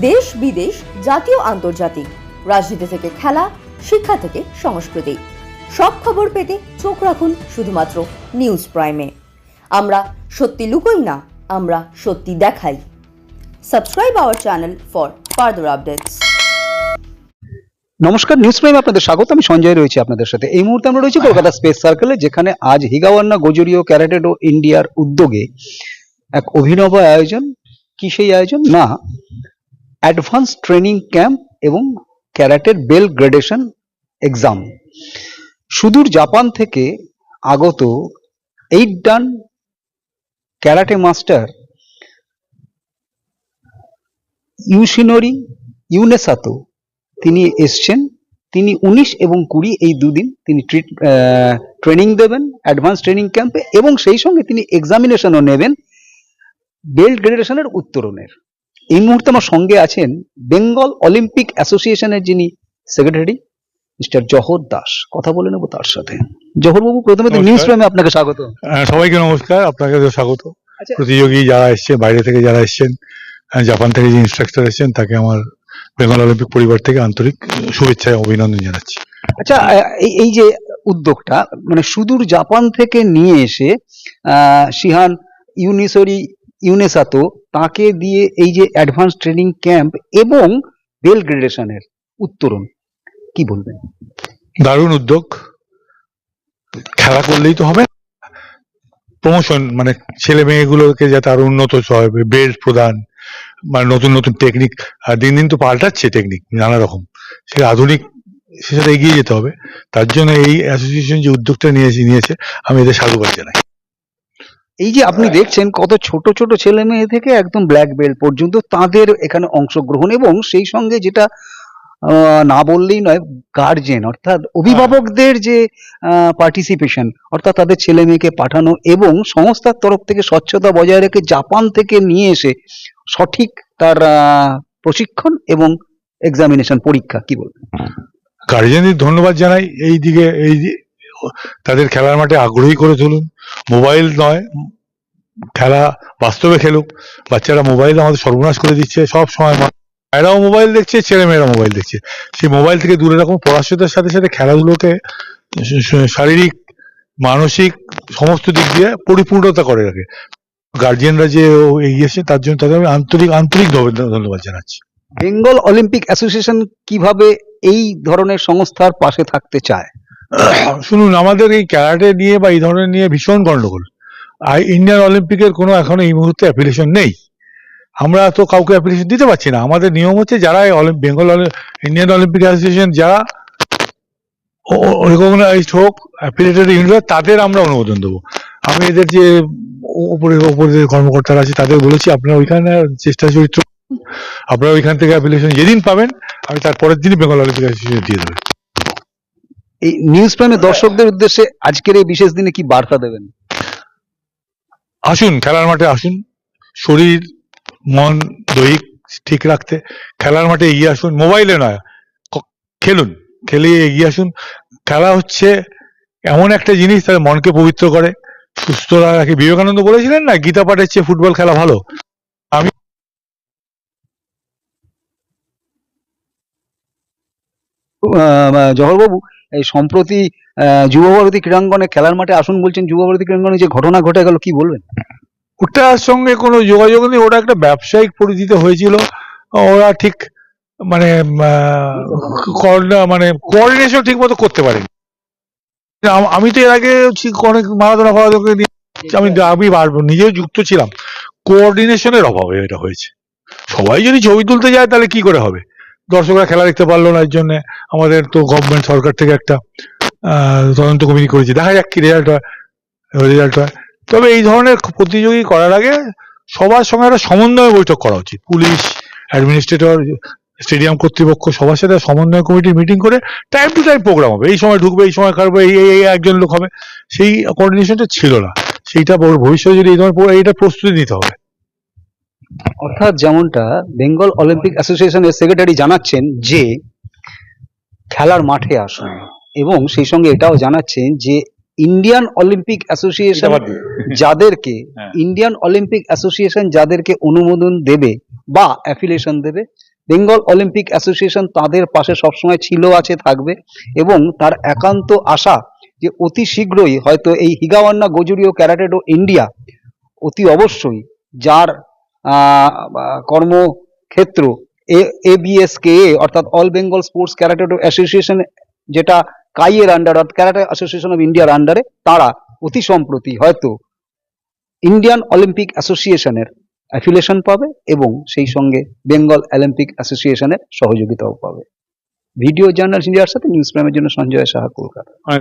দেশ বিদেশ, জাতীয়, আন্তর্জাতিক। রাজনীতি থেকে খেলা, শিক্ষা থেকে সংস্কৃতি। সব খবর পেতে চোখ রাখুন শুধুমাত্র নিউজ প্রাইমে। আমরা সত্যি লুকোই না, আমরা সত্যি দেখাই। Subscribe our channel for further updates নমস্কার, নিউজ প্রাইম আপনাদের স্বাগত। আমি সঞ্জয় রয়েছি আপনাদের সাথে। এই মুহূর্তে আমরা রয়েছি কলকাতা স্পেস সার্কেলে, যেখানে আজ হিগাওয়ান্না, গোজরিও, ক্যারাটেডো ইন্ডিয়ার উদ্যোগে এক অভিনব আয়োজন। কি সেই আয়োজন? না অ্যাডভান্স ট্রেনিং ক্যাম্প এবং ক্যারাটের বেল গ্রেডেশন এক্সাম। সুদূর জাপান থেকে আগত eight dan karate master Yushinori Yunesato, তিনি এসছেন। তিনি উনিশ এবং কুড়ি এই দুদিন তিনি ট্রেনিং দেবেন অ্যাডভান্স ট্রেনিং ক্যাম্পে এবং সেই সঙ্গে তিনি এক্সামিনেশনও নেবেন বেল্ট গ্রেডেশনের উত্তরণের। এই মুহূর্তে আমার সঙ্গে আছেন বেঙ্গল অলিম্পিক অ্যাসোসিয়েশনের যিনি সেক্রেটারি মিস্টার জহর দাস। কথা বলে নেব তার সাথে। জহরবাবু প্রথমে তো নিউজ প্রেমে আপনাকে স্বাগত। সবাইকে নমস্কার আপনাকে স্বাগত। আচ্ছা। প্রতিযোগী যারা এসছেন বাইরে থেকে যারা এসছেন জাপান থেকে যে ইনস্ট্রাক্টর এসছেন তাকে আমার বেঙ্গল অলিম্পিক পরিবার থেকে আন্তরিক শুভেচ্ছা অভিনন্দন জানাচ্ছি। আচ্ছা এই এই যে উদ্যোগটা মানে সুদূর জাপান থেকে নিয়ে এসে আহ, শিহান ইউনিসরি ইউনেসাতো তাকে দিয়ে এই যে অ্যাডভান্স ট্রেনিং ক্যাম্প এবং বেল গ্রেডেশনের উত্তরণ, কি বলবেন? দারুণ উদ্যোগ। খেলা করলেই তো হবে প্রমোশন মানে ছেলে মেয়েগুলোকে যাতে আরও উন্নত হবে বেল্ট প্রদান মানে নতুন নতুন টেকনিক আর দিন দিন তো পাল্টাচ্ছে টেকনিক নানা রকম। সে আধুনিক সেটা এগিয়ে যেতে হবে। তার জন্য এই অ্যাসোসিয়েশন যে উদ্যোগটা নিয়েছে নিয়েছে, আমি এদের সাধুবাদ জানাই। এই যে আপনি দেখছেন কত ছোট ছোট ছেলে মেয়ে থেকে একদম ব্ল্যাক বেল্ট পর্যন্ত তাদের এখানে অংশগ্রহণ এবং সেই সঙ্গে যেটা না বললেই নয় গার্জেন অর্থাৎ অভিভাবকদের যে পার্টিসিপেশন অর্থাৎ তাদের ছেলে মেয়েকে পাঠানো এবং সংস্থার তরফ থেকে স্বচ্ছতা বজায় রেখে জাপান থেকে নিয়ে এসে সঠিক তার প্রশিক্ষণ এবং এক্সামিনেশন পরীক্ষা কি বলবেন? গার্জেনদের ধন্যবাদ জানাই এই দিকে এই যে- তাদের খেলার মাঠে আগ্রহী করে তুলুন। মোবাইল নয়, খেলা বাস্তবে খেলুক। বাচ্চারা মোবাইল আমাদের সর্বনাশ করে দিচ্ছে সব সময়। মায়েরাও মোবাইল দেখছে ছেলে মেয়েরা মোবাইল দেখছে। সেই মোবাইল থেকে দূরে রাখুন। পড়াশোনার সাথে সাথে খেলাধুলোকে শারীরিক, মানসিক সমস্ত দিক দিয়ে পরিপূর্ণতা করে রাখে। গার্জিয়ানরা যে এগিয়েছে, তার জন্য তাদের আমি আন্তরিক আন্তরিক ধন্যবাদ জানাচ্ছি। বেঙ্গল অলিম্পিক অ্যাসোসিয়েশন কীভাবে এই ধরনের সংস্থার পাশে থাকতে চায়? শুনুন, আমাদের এই ক্যারাটে নিয়ে বা এই ধরনের নিয়ে ভীষণ গন্ডগোল। আর ইন্ডিয়ান অলিম্পিকের কোনো এখনও এই মুহূর্তে অ্যাপ্লিকেশন নেই। আমরা তো কাউকে অ্যাপ্লিকেশন দিতে পারছি না। আমাদের নিয়ম হচ্ছে যারা বেঙ্গল ইন্ডিয়ান অলিম্পিক অ্যাসোসিয়েশন, যারা হোক অ্যাফিলিয়েটেড ইউনিট তাদের আমরা অনুমোদন দেবো। আমি এদের যে উপরে উপরে যে কর্মকর্তারা আছে, তাদের বলেছি, আপনারা ওইখানে চেষ্টা চরিত্র। আপনারা ওইখান থেকে অ্যাপ্লিকেশন যেদিন পাবেন, আমি তার পরের দিনই বেঙ্গল অলিম্পিক অ্যাসোসিয়েশন দিয়ে দেবেন এই নিউজ প্রাইমে দর্শকদের উদ্দেশ্যে আজকের এই বিশেষ দিনে কি বার্তা দেবেন? আসুন খেলার মাঠে আসুন। শরীর মন দৈহিক ঠিক রাখতে খেলার মাঠে এগিয়ে আসুন। মোবাইলে নয় খেলুন খেলে এগিয়ে আসুন। খেলা হচ্ছে এমন একটা জিনিস তার মনকে পবিত্র করে সুস্থ রাখে। বিবেকানন্দ বলেছিলেন না গীতা পাঠের চেয়ে ফুটবল খেলা ভালো। আহ, জহরবাবু, এই সম্প্রতি যুবভারতী ক্রীড়াঙ্গনে খেলার মাঠে আসুন বলছেন, যুবভারতী ক্রীড়াঙ্গনে যে ঘটনা ঘটে গেল, কি বলবেন? ওটার সঙ্গে কোনো যোগাযোগ নেই, ওটা একটা ব্যবসায়িক পরিচিতি হয়েছিল। ওরা ঠিক মানে মানে কোঅর্ডিনেশন ঠিক মতো করতে পারেনি। আম- তো এর আগে অনেক মারাদোনা ফারাদোনাকে নিয়ে, আমি আমি নিজেও যুক্ত ছিলাম। কোঅর্ডিনেশনের অভাবে এটা হয়েছে। সবাই যদি ছবি তুলতে যায়, তাহলে কি করে হবে? দর্শকরা খেলা দেখতে পারল না এর জন্য আমাদের তো গভর্নমেন্ট সরকার থেকে একটা তদন্ত কমিটি করেছে। দেখা যাক কি রেজাল্ট হয় রেজাল্ট হয়। তবে এই ধরনের প্রতিযোগী করার আগে সবার সঙ্গে একটা সমন্বয় বৈঠক করা উচিত। পুলিশ অ্যাডমিনিস্ট্রেটর স্টেডিয়াম কর্তৃপক্ষ সবার সাথে সমন্বয় কমিটির মিটিং করে টাইম টু টাইম প্রোগ্রাম হবে। এই সময় ঢুকবে, এই সময় কাটবে, এই, এই- একজন লোক হবে। সেই কোঅর্ডিনেশনটা ছিল না। সেইটা ভব- ভবিষ্যতে যদি এই ধরনের এইটা প্রস্তুতি নিতে হবে। অর্থাৎ যেমনটা বেঙ্গল অলিম্পিক অ্যাসোসিয়েশনের সেক্রেটারি জানাচ্ছেন যে খেলার মাঠে আসুন এবং সেই সঙ্গে এটাও জানাচ্ছেন যে ইন্ডিয়ান অলিম্পিক অ্যাসোসিয়েশন যাদেরকে। ইন্ডিয়ান অলিম্পিক অ্যাসোসিয়েশন যাদেরকে অনুমোদন দেবে বা অ্যাফিলিয়েশন দেবে বেঙ্গল অলিম্পিক অ্যাসোসিয়েশন তাদের পাশে সবসময় ছিল আছে থাকবে এবং তার একান্ত আশা যে অতি শীঘ্রই হয়তো এই হিগাওয়ান্না গোজুরিও ক্যারাটেডো ইন্ডিয়া অতি অবশ্যই যার কর্মক্ষেত্র এবিএসকে অর্থাৎ all Bengal sports karatedo association, যেটা কাইয়ের আন্ডার অর্থাৎ ক্যারাটে অ্যাসোসিয়েশন অফ ইন্ডিয়ার আন্ডারে তারা অতি সম্প্রতি হয়তো ইন্ডিয়ান অলিম্পিক অ্যাসোসিয়েশনের অ্যাফিলিয়েশন পাবে এবং সেই সঙ্গে বেঙ্গল অলিম্পিক অ্যাসোসিয়েশনের সহযোগিতাও পাবে। ভিডিও জার্নাল ইন্ডিয়ার সাথে, নিউজ প্রাইমের জন্য সঞ্জয় সাহা, কলকাতা।